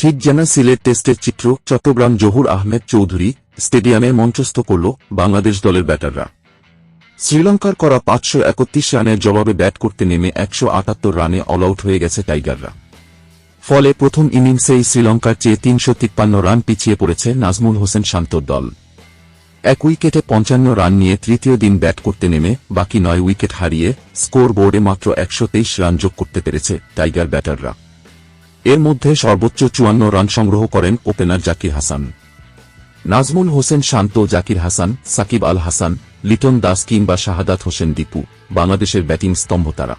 ঠিক যেন সিলেট টেস্টের চিত্র, চট্টগ্রাম জহুর আহমেদ চৌধুরী স্টেডিয়ামে মঞ্চস্থ করল বাংলাদেশ দলের ব্যাটাররা। শ্রীলঙ্কার করা পাঁচশো একত্রিশ রানের জবাবে ব্যাট করতে নেমে একশো আটাত্তর রানে অল আউট হয়ে গেছে টাইগাররা। ফলে প্রথম ইনিংসেই শ্রীলঙ্কার চেয়ে তিনশো তিপ্পান্ন রান পিছিয়ে পড়েছে নাজমুল হোসেন শান্তর দল। এক উইকেটে পঞ্চান্ন রান নিয়ে তৃতীয় দিন ব্যাট করতে নেমে বাকি নয় উইকেট হারিয়ে স্কোর বোর্ডে মাত্র একশো তেইশ রান যোগ করতে পেরেছে টাইগার ব্যাটাররা। এর মধ্যে সর্বোচ্চ চুয়ান্ন রান সংগ্রহ করেন ওপেনার জাকির হাসান। নাজমুল হোসেন শান্ত, জাকির হাসান, সাকিব আল হাসান, লিটন দাস কিংবা শাহাদাত হোসেন দীপু, বাংলাদেশের ব্যাটিং স্তম্ভ তারা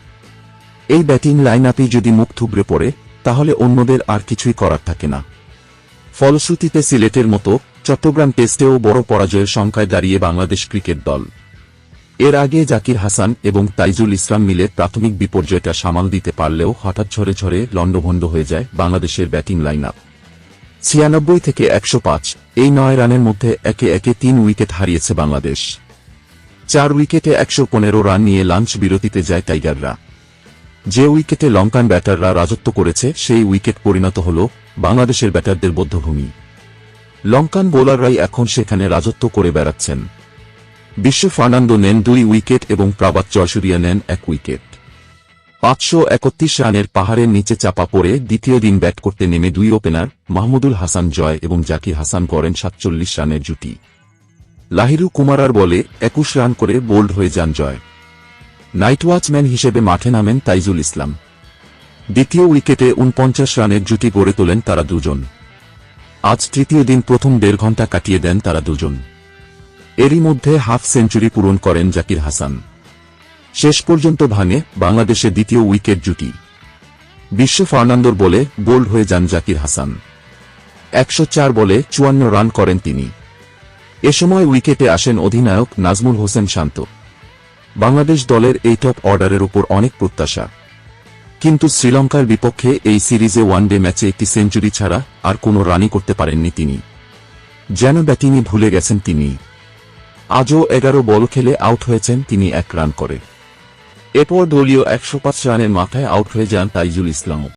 এই ব্যাটিং লাইন যদি মুখ থুবড়ে পড়ে, তাহলে অন্যদের আর কিছুই করার থাকে না। ফলশ্রুতিতে সিলেটের মতো চট্টগ্রাম টেস্টেও বড় পরাজয়ের সংখ্যায় দাঁড়িয়ে বাংলাদেশ ক্রিকেট দল। এর আগে জাকির হাসান এবং তাইজুল ইসলাম মিলে প্রাথমিক বিপর্যয়টা সামাল দিতে পারলেও হঠাৎ ঝরে ঝরে লণ্ডভণ্ড হয়ে যায় বাংলাদেশের ব্যাটিং লাইন আপ ছিয়ানব্বই থেকে একশো পাঁচ, এই নয় রানের মধ্যে একে একে তিন উইকেট হারিয়েছে বাংলাদেশ। চার উইকেটে একশো পনেরো রান নিয়ে লাঞ্চ বিরতিতে যায় টাইগাররা। যে উইকেটে লঙ্কান ব্যাটাররা রাজত্ব করেছে, সেই উইকেট পরিণত হল বাংলাদেশের ব্যাটারদের বদ্ধভূমি। লঙ্কান বোলাররাই এখন সেখানে রাজত্ব করে বেড়াচ্ছেন। বিশ্ব ফার্নান্দো নেন দুই উইকেট এবং প্রাবাত জয়সুরিয়া নেন এক উইকেট। পাঁচশো একত্রিশ রানের পাহাড়ের নিচে চাপা পড়ে দ্বিতীয় দিন ব্যাট করতে নেমে দুই ওপেনার, মাহমুদুল হাসান জয় এবং জাকির হাসান করেন সাতচল্লিশ রানের জুটি। লাহিরু কুমারার বলে একুশ রান করে বোল্ড হয়ে যান জয়। নাইট ওয়াচম্যান হিসেবে মাঠে নামেন তাইজুল ইসলাম। দ্বিতীয় উইকেটে উনপঞ্চাশ রানের জুটি গড়ে তোলেন তারা দুজন। আজ তৃতীয় দিন প্রথম দেড় ঘণ্টা কাটিয়ে দেন তারা দুজন। এরই মধ্যে হাফ সেঞ্চুরি পূরণ করেন জাকির হাসান। শেষ পর্যন্ত ভাঙে বাংলাদেশের দ্বিতীয় উইকেট জুটি। বিশ্ব ফার্নান্দোর বলে বোল্ড হয়ে যান জাকির হাসান। একশো চার বলে চুয়ান্ন রান করেন তিনি। এ সময় উইকেটে আসেন অধিনায়ক নাজমুল হোসেন শান্ত। বাংলাদেশ দলের এই টপ অর্ডারের উপর অনেক প্রত্যাশা। কিন্তু শ্রীলঙ্কার বিপক্ষে এই সিরিজে ওয়ানডে ম্যাচে একটি সেঞ্চুরি ছাড়া আর কোনো রানই করতে পারেননি তিনি। যেন ব্যাটিংই ভুলে গেছেন তিনি। আজও এগারো বল খেলে আউট হয়েছেন তিনি এক রান করে। এরপর দলীয় একশো পাঁচ রানের মাথায় আউট হয়ে যান তাইজুল ইসলামও।